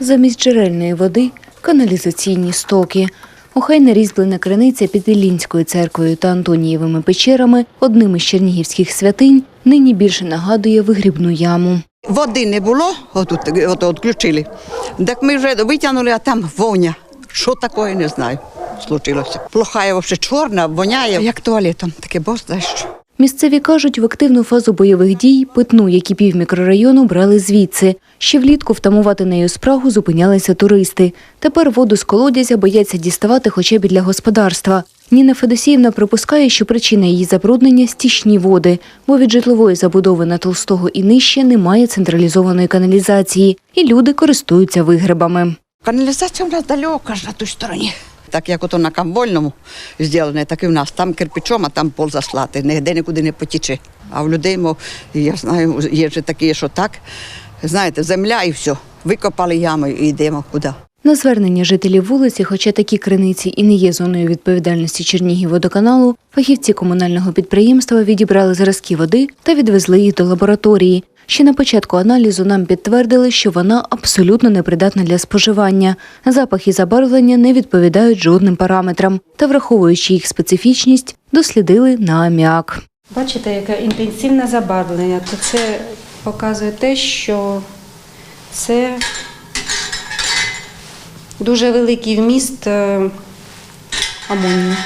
Замість джерельної води каналізаційні стоки. Охайна різьблена криниця під Іллінською церквою та Антонієвими печерами, одним із чернігівських святинь, нині більше нагадує вигрібну яму. Води не було, отут от, відключили. Так ми вже витягнули, а там воня. Що таке, не знаю. Случилося. Плохая вообще чорна, воняє, як туалетом. Таке бос знає що. Місцеві кажуть, в активну фазу бойових дій питну, як і пів мікрорайону, брали звідси. Ще влітку втамувати нею спрагу зупинялися туристи. Тепер воду з колодязя бояться діставати хоча б для господарства. Ніна Федосіївна припускає, що причина її забруднення – стічні води, бо від житлової забудови на Толстого і нижче немає централізованої каналізації, і люди користуються вигребами. Каналізація у нас далеко ж на той стороні. Так як ото на Камбольному зроблено, так і в нас. Там кирпичом, а там пол заслати, ніде нікуди не потіче. А в людей, мов, я знаю, є ж такі, що так, знаєте, земля і все. Викопали яму і йдемо куди. На звернення жителів вулиці, хоча такі криниці і не є зоною відповідальності Чернігівводоканалу, фахівці комунального підприємства відібрали зразки води та відвезли їх до лабораторії. Ще на початку аналізу нам підтвердили, що вона абсолютно непридатна для споживання. Запах і забарвлення не відповідають жодним параметрам. Та, враховуючи їх специфічність, дослідили на аміак. Бачите, яке інтенсивне забарвлення, то це показує те, що це дуже великий вміст е, амонію.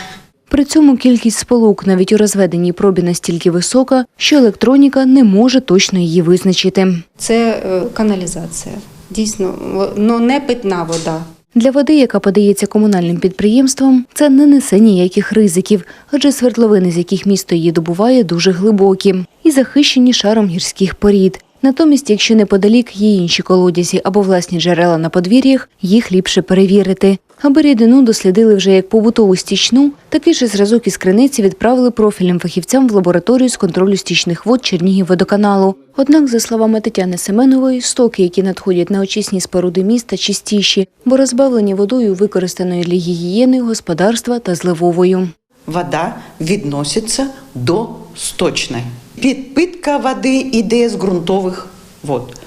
При цьому кількість сполук навіть у розведеній пробі настільки висока, що електроніка не може точно її визначити. Це е, каналізація. Дійсно, але не питна вода. Для води, яка подається комунальним підприємством, це не несе ніяких ризиків, адже свердловини, з яких місто її добуває, дуже глибокі і захищені шаром гірських порід. Натомість, якщо неподалік є інші колодязі або власні джерела на подвір'ях, їх ліпше перевірити. Аби рідину дослідили вже як побутову стічну, такий же зразок із криниці відправили профільним фахівцям в лабораторію з контролю стічних вод Чернігівводоканалу. Однак, за словами Тетяни Семенової, стоки, які надходять на очисні споруди міста, чистіші, бо розбавлені водою, використаною для гігієни, господарства та зливовою. вода відноситься до сточної. Підпитка води йде з ґрунтових вод.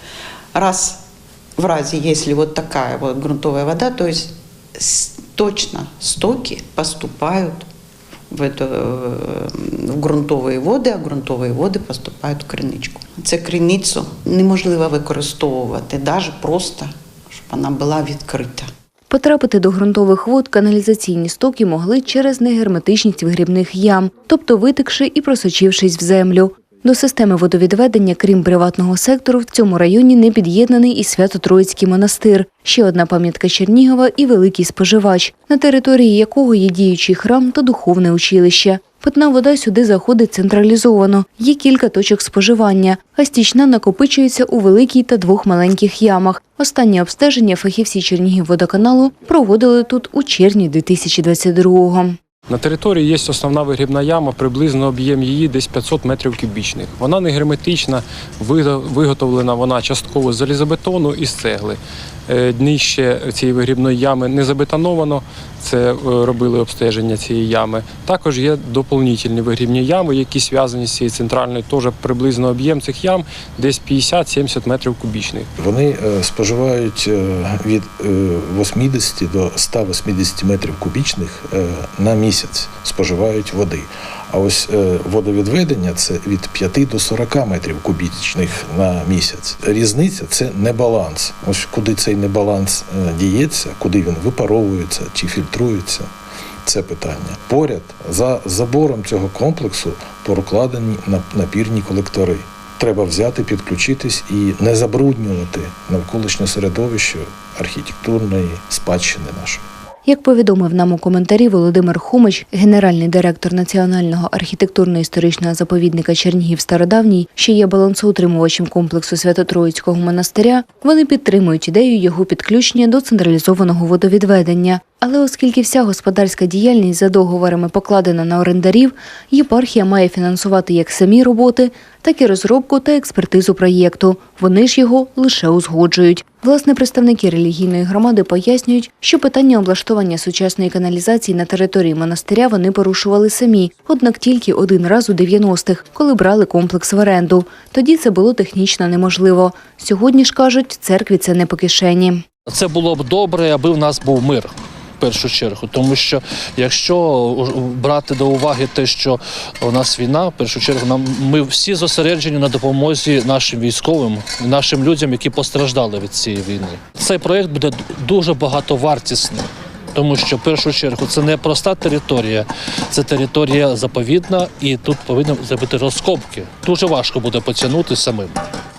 Раз в разі, якщо вот такая вот грунтовая вода, то есть точно стоки поступают в, это, э, в ґрунтові води, а ґрунтові води поступають в криничку. Це криницю неможливо використовувати, навіть просто, щоб вона була відкрита. Потрапити до ґрунтових вод каналізаційні стоки могли через негерметичність вигрібних ям, тобто витекши і просочившись в землю. До системи водовідведення, крім приватного сектору, в цьому районі не під'єднаний і Свято-Троїцький монастир, ще одна пам'ятка Чернігова і великий споживач, на території якого є діючий храм та духовне училище. Питна вода сюди заходить централізовано. Є кілька точок споживання, а стічна накопичується у великій та двох маленьких ямах. Останнє обстеження фахівці Чернігівводоканалу проводили тут у червні 2022-го. На території є основна вигрібна яма, приблизно об'єм її десь 500 метрів кубічних. Вона не герметична, виготовлена вона частково з залізобетону і з цегли. Е, Днище цієї вигрібної ями не забетоновано, це е, робили обстеження цієї ями. Також є доповнительні вигрібні ями, які зв'язані з цією центральною, теж приблизно об'єм цих ям десь 50-70 метрів кубічних. Вони е, споживають від е, 80 до 180 метрів кубічних на місяць споживають води. А ось е, водовідведення це від 5 до 40 метрів кубічних на місяць. Різниця це небаланс. Ось куди цей небаланс е, діється, куди він випаровується чи фільтрується. Це питання. Поряд за забором цього комплексу прокладені на- напірні колектори. Треба взяти, підключитись і не забруднювати навколишнє середовище архітектурної спадщини нашої. Як повідомив нам у коментарі Володимир Хумич, генеральний директор Національного архітектурно-історичного заповідника Чернігів Стародавній, що є балансоутримувачем комплексу Свято-Троїцького монастиря, вони підтримують ідею його підключення до централізованого водовідведення. Але оскільки вся господарська діяльність за договорами покладена на орендарів, єпархія має фінансувати як самі роботи, так і розробку та експертизу проєкту. Вони ж його лише узгоджують. Власне, представники релігійної громади пояснюють, що питання облаштування сучасної каналізації на території монастиря вони порушували самі, однак тільки один раз у 90-х, коли брали комплекс в оренду. Тоді це було технічно неможливо. Сьогодні ж кажуть, церкві це не по кишені. Це було б добре, аби в нас був мир. Першу чергу, тому що якщо брати до уваги те, що у нас війна, в першу чергу нам ми всі зосереджені на допомозі нашим військовим, нашим людям, які постраждали від цієї війни. Цей проект буде дуже багатовартісний, тому що в першу чергу це не проста територія, це територія заповідна, і тут повинні зробити розкопки. Дуже важко буде потягнути самим.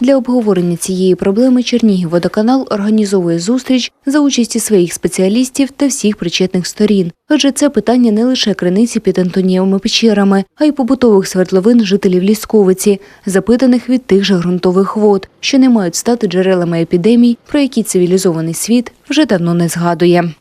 Для обговорення цієї проблеми Чернігівводоканал організовує зустріч за участі своїх спеціалістів та всіх причетних сторін. Адже це питання не лише криниці під Антонієвими печерами, а й побутових свердловин жителів Лісковиці, запитаних від тих же ґрунтових вод, що не мають стати джерелами епідемій, про які цивілізований світ вже давно не згадує.